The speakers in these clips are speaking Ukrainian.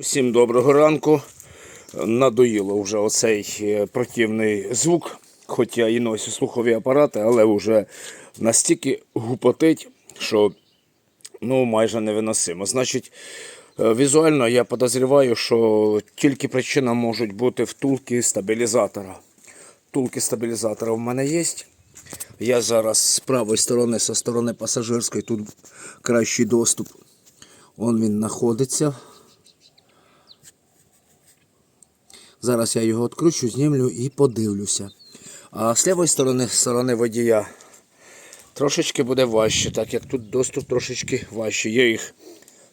Всім доброго ранку. Надоїло вже оцей е, противний звук, хоч я і носю слухові апарати, але вже настільки гупотить, що ну, майже невиносимо. Значить, е, візуально я підозрюваю, що тільки причина можуть бути втулки стабілізатора. Втулки стабілізатора в мене є. Я зараз з правої сторони, зі сторони пасажирської, тут кращий доступ. Он він знаходиться. Зараз я його відкручу, знімлю і подивлюся. А з лівої сторони, сторони водія, трошечки буде важче, так як тут доступ трошечки важче. Я їх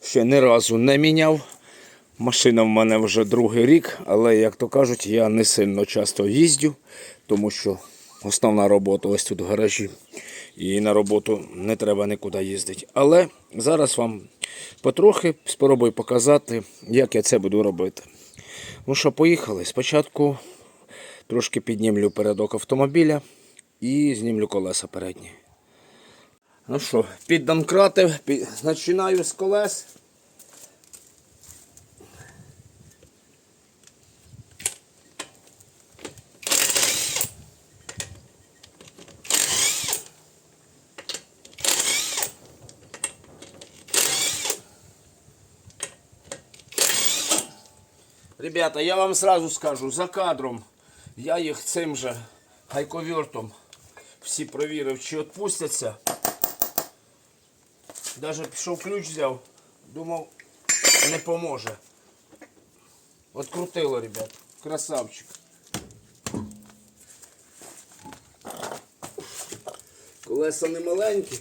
ще ні разу не міняв. Машина в мене вже другий рік, але, як то кажуть, я не сильно часто їздю, тому що основна робота ось тут в гаражі. І на роботу не треба нікуди їздити. Але зараз вам потрохи спробую показати, як я це буду робити. Ну що, поїхали. Спочатку трошки піднімлю передок автомобіля і знімлю колеса передні. Ну що, піддомкратив, під... починаю з колес. Ребята, я вам сразу скажу, за кадром я їх цим же гайковертом всі провірив, чи відпустяться. Даже пішов ключ взяв, думав, не поможе. Открутило, ребят. Красавчик. Колеса не маленькі.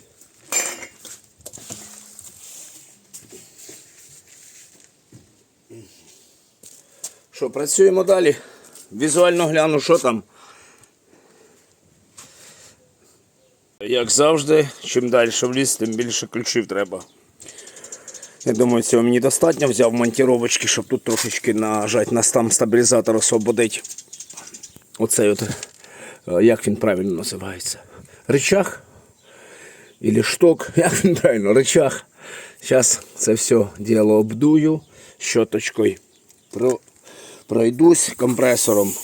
Що, працюємо далі. Візуально гляну, що там. Як завжди, чим далі в ліс, тим більше ключів треба. Я думаю, цього мені достатньо. Взяв монтіровочки, щоб тут трошечки нажати на там стабілізатор освободити. Оцей от, е, як він правильно називається? Рычаг? Или шток, як він правильно, рычаг. Зараз це все діло обдую щоточкою. Пройдусь компрессором.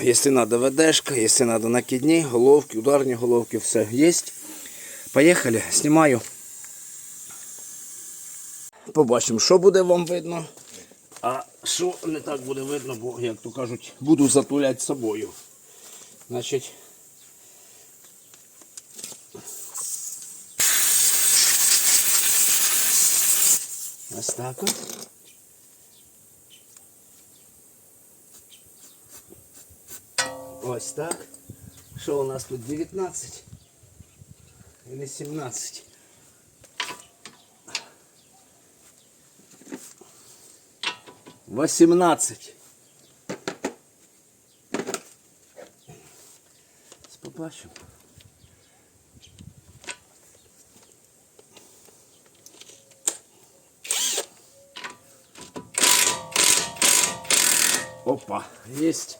Если надо ВДшка, если надо накидні, головки, ударні головки, все есть. Поїхали, знімаю. Побачимо, що буде вам видно. А що не так буде видно, бо, як то кажуть, буду затуляти собою. Значить. Ось так от. Ось так. Що у нас тут 19? Или 17? Восемнадцать. Побачимо. Опа, есть.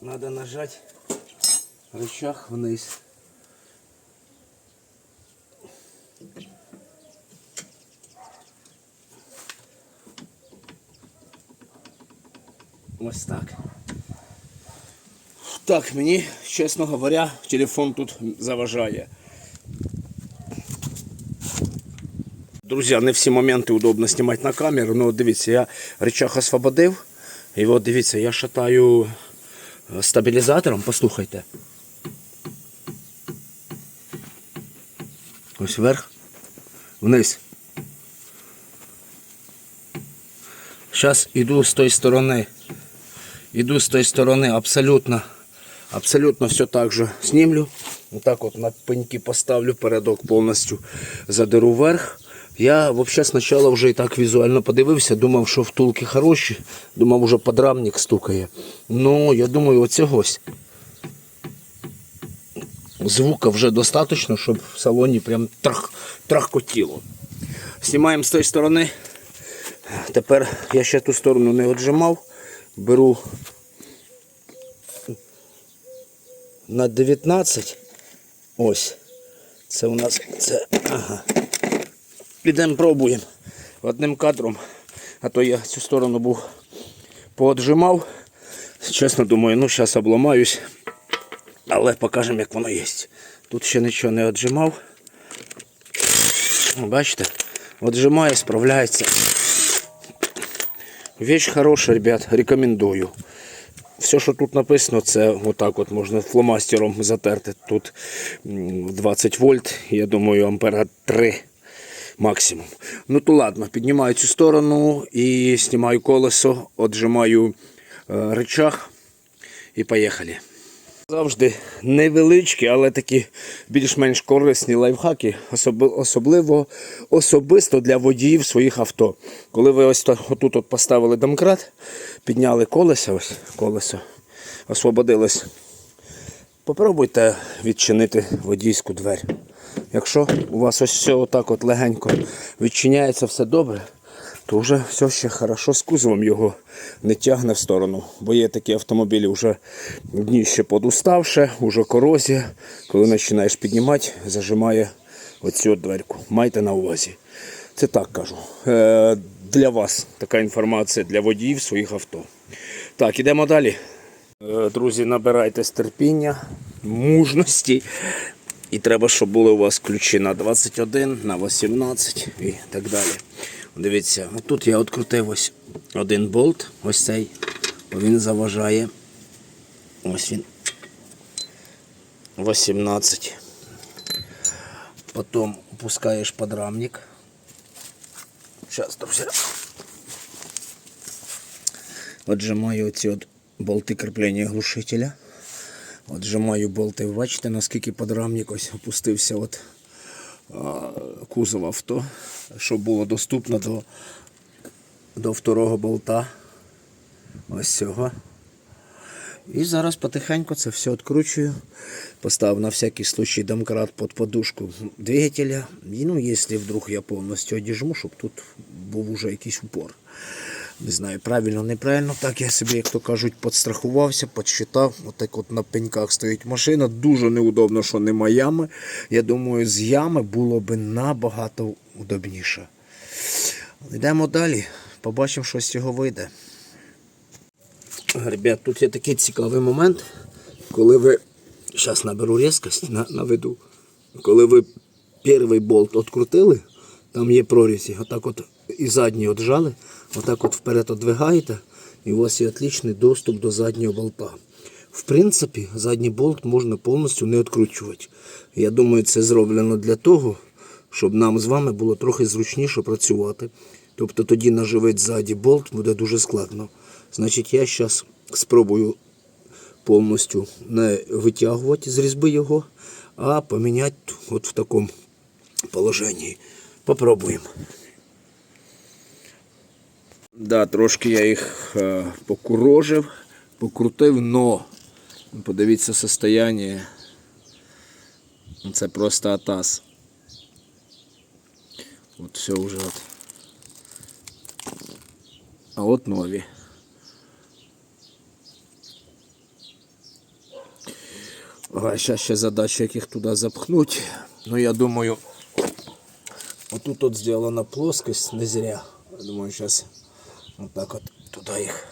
Надо нажать рычаг вниз. Ось так. Так, мені, чесно говоря, телефон тут заважає. Друзі, не всі моменти удобно знімати на камеру. Ну, от дивіться, я рычаг освободив. І от дивіться, я шатаю стабілізатором, послухайте. Ось вверх, вниз. Зараз іду з тої сторони. Іду з тої сторони абсолютно, абсолютно все так же знімлю. Отак от на пеньки поставлю, передок повністю задеру вверх. Я взагалі спочатку вже і так візуально подивився, думав, що втулки хороші, думав, вже подрамник стукає. Ну, я думаю, оцягось. Звука вже достатньо, щоб в салоні прям трах, трахкотіло. Знімаємо з тієї сторони. Тепер я ще ту сторону не отжимав. Беру на 19. Ось. Це у нас це. Ага. Підемо пробуємо. одним кадром, а то я цю сторону був пооджимав. Чесно думаю, ну зараз обламаюсь. Але покажемо, як воно є. Тут ще нічого не отжимав. Бачите, отжимає, справляється. Вещь хороша, ребят, рекомендую. Все, що тут написано, це отак от можна фломастером затерти. Тут 20 вольт, я думаю, ампера 3 максимум. Ну то ладно, піднімаю цю сторону і знімаю колесо, отжимаю е, рычаг і поїхали. Завжди невеличкі, але такі більш-менш корисні лайфхаки, особливо особисто для водіїв своїх авто. Коли ви ось отут от поставили домкрат, підняли колесо, ось колесо, освободилось. Попробуйте відчинити водійську двері. Якщо у вас ось все отак от легенько відчиняється все добре, то вже все ще хорошо з кузовом його не тягне в сторону. Бо є такі автомобілі вже дніще подуставше, уже корозія. Коли починаєш піднімати, зажимає оцю от дверку. Майте на увазі. Це так кажу. Е, для вас така інформація для водіїв своїх авто. Так, ідемо далі. Е, Друзі, набирайтесь терпіння, мужності. І треба, щоб були у вас ключі на 21, на 18 і так далі. Дивіться, тут я відкрутив ось один болт, ось цей. Він заважає. Ось він. 18. Потім опускаєш подрамник. Зараз, друзі. Отжимаю оці от болти кріплення глушителя. Отжимаю болти. Бачите, наскільки подрамник ось опустився от кузов авто, щоб було доступно до, до второго болта. Ось цього. І зараз потихеньку це все відкручую. Поставив на всякий случай домкрат під подушку двигателя. І, ну, якщо вдруг я повністю одіжму, щоб тут був уже якийсь упор. Не знаю, правильно, неправильно. Так я собі, як то кажуть, підстрахувався, підсчитав. Отак от на пеньках стоїть машина. Дуже неудобно, що нема ями. Я думаю, з ями було би набагато удобніше. Йдемо далі. Побачимо, що з цього вийде. Ребят, тут є такий цікавий момент, коли ви. Зараз наберу різкость, на. Коли ви перший болт відкрутили, там є прорізі. Отак от і задній отжали, отак от вперед одвигаєте, і у вас є отличний доступ до заднього болта. В принципі, задній болт можна повністю не відкручувати. Я думаю, це зроблено для того, щоб нам з вами було трохи зручніше працювати. Тобто тоді наживити ззаді болт буде дуже складно. Значить, я зараз спробую повністю не витягувати з різьби його, а поміняти от в такому положенні. Попробуємо. Да, трошки я їх е, покурожив, покрутив, но подивіться состояние. Це просто атас. От все вже от. А от нові. Зараз ще задача, як їх туди запхнуть. Ну я думаю, отут от зроблена плоскость, не зря. Я думаю, зараз вот так от туди їх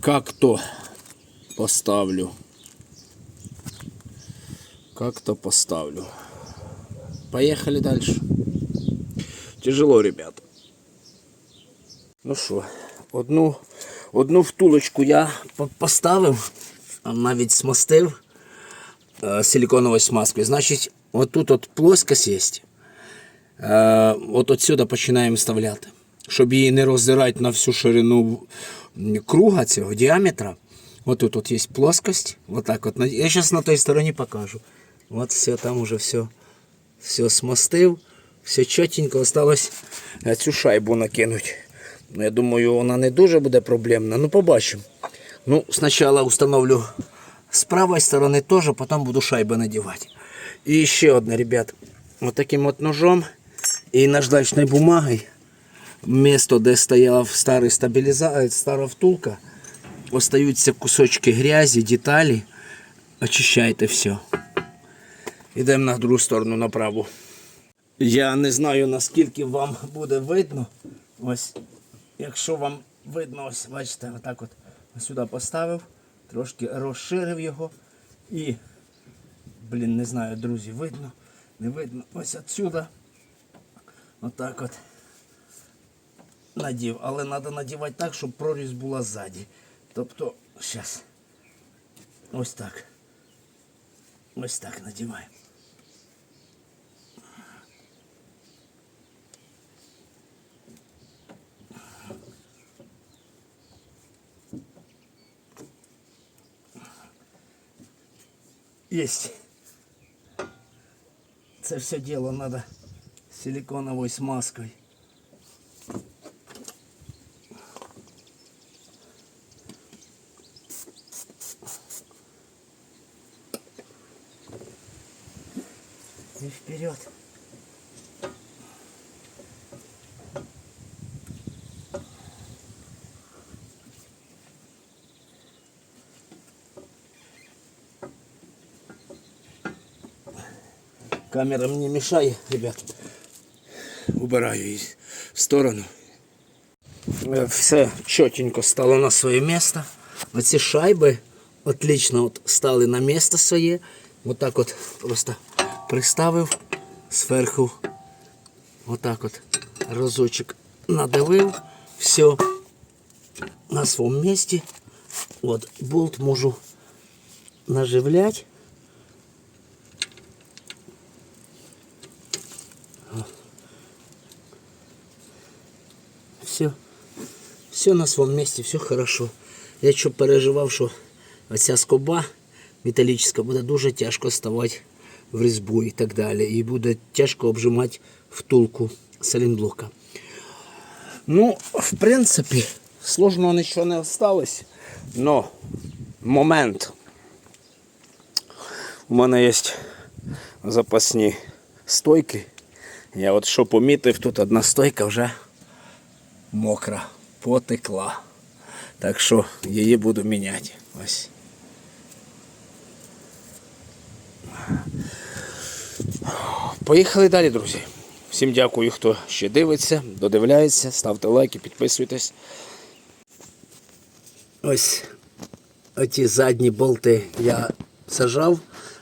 как-то поставлю. Как-то поставлю. Поехали дальше. Тяжело, ребят. Ну що, одну, одну втулочку я по- поставив, а навіть смастив е, силиконовою смазкою. Значить, отут от плоскость є. Е, от отсюди починаємо вставляти. Щоб її не роздирати на всю ширину круга цього діаметра. От тут от є плоскость. Вот так от. Я зараз на той стороні покажу. От все, там уже все, все смастив. Все чотенько осталось е, цю шайбу накинути. Ну, я думаю, вона не дуже буде проблемна. Ну, побачимо. Ну, спочатку встановлю з правої сторони теж, потім буду шайби надівати. І ще одне, ребят. Вот таким от ножом і наждачною бумагою. Місто, де стояв старий стабіліза... стара втулка, остаються кусочки грязі, деталі. Очищайте все. Йдемо на другу сторону, на праву. Я не знаю наскільки вам буде видно. Ось, якщо вам видно, ось бачите, отак от сюди поставив, трошки розширив його і, блін, не знаю, друзі, видно, не видно. Ось отсюди. Отак от надів. Але треба надівати так, щоб прорізь була ззаді. Тобто, зараз. Ось так. Ось так надіваємо. Есть. Це все дело надо силиконовой смазкой. И вперед. Камера мне мешает, ребят. Убираю її в сторону. Е, Все чотенько стало на своє місце. Оці шайби отлично от стали на місце своє. Отак от просто приставив зверху. Отак от разочек надавив. Все на своєму місці. От болт можу наживлять. Все. Все на своєму місці, все хорошо. Я що переживав, що оця скоба металічна буде дуже тяжко ставати В різьбу і так далі. І буде тяжко обжимати втулку салінблока. Ну, в принципі, сложного нічого не осталось. Но момент. У мене є запасні стойки. Я от що помітив, тут одна стойка вже мокра, потекла. Так що її буду міняти. Ось. Поїхали далі, друзі. Всім дякую, хто ще дивиться, додивляється. Ставте лайки, підписуйтесь. Ось оті задні болти я сажав,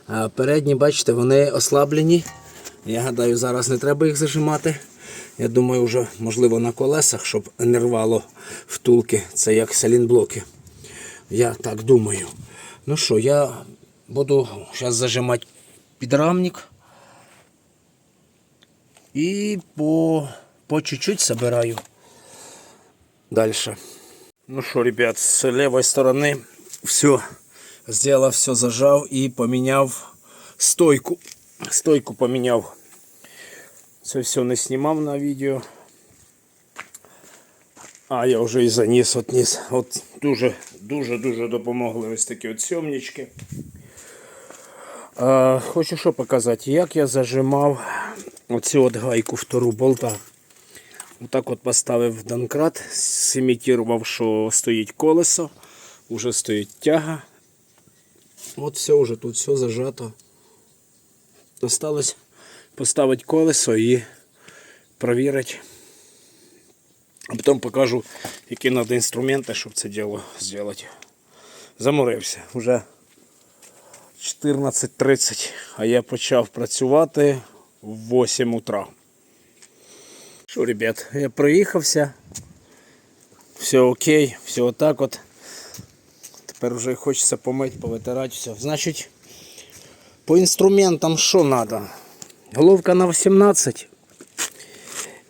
а передні, бачите, вони ослаблені. Я гадаю, зараз не треба їх зажимати. Я думаю, вже можливо на колесах, щоб не рвало втулки. Це як салінблоки. Я так думаю. Ну що, я буду зараз зажимати підрамник. І по, по чуть-чуть собираю дальше. Ну що, ребят, з лівої сторони все зробив, все зажав і поміняв стойку. Стойку поміняв. Це все не знімав на відео. А я вже і заніс отніс. От дуже дуже дуже допомогли ось такі от сьомнички. А, хочу що показати, як я зажимав оцю от гайку втору болта. Отак от поставив донкрат, симітував, що стоїть колесо, вже стоїть тяга. От все вже тут все зажато. Осталось поставити колесо і провірити. А потім покажу, які треба інструменти, щоб це діло зробити. Заморився. Вже 14.30, а я почав працювати в 8 утра. Що, ребят, я проїхався. Все окей, все отак от. Тепер вже хочеться помити, повитирати все. Значить, по інструментам що треба? Головка на 18.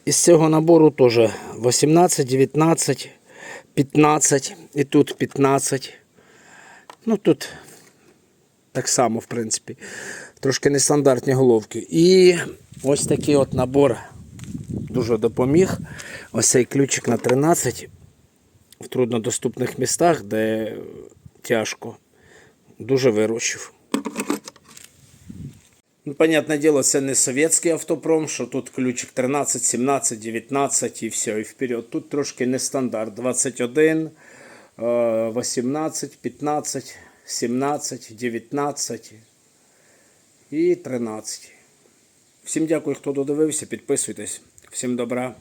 Із цього набору теж 18, 19, 15 і тут 15. Ну тут так само, в принципі. Трошки нестандартні головки. І ось такий от набор дуже допоміг. Ось цей ключик на 13 в труднодоступних містах, де тяжко. Дуже вирощив. Ну, понятне діло, це не совєтський автопром, що тут ключик 13, 17, 19 і все, і вперед. Тут трошки нестандарт. 21, е, 18, 15, 17, 19 і 13. Всім дякую, хто додивився. Підписуйтесь. Всім добра.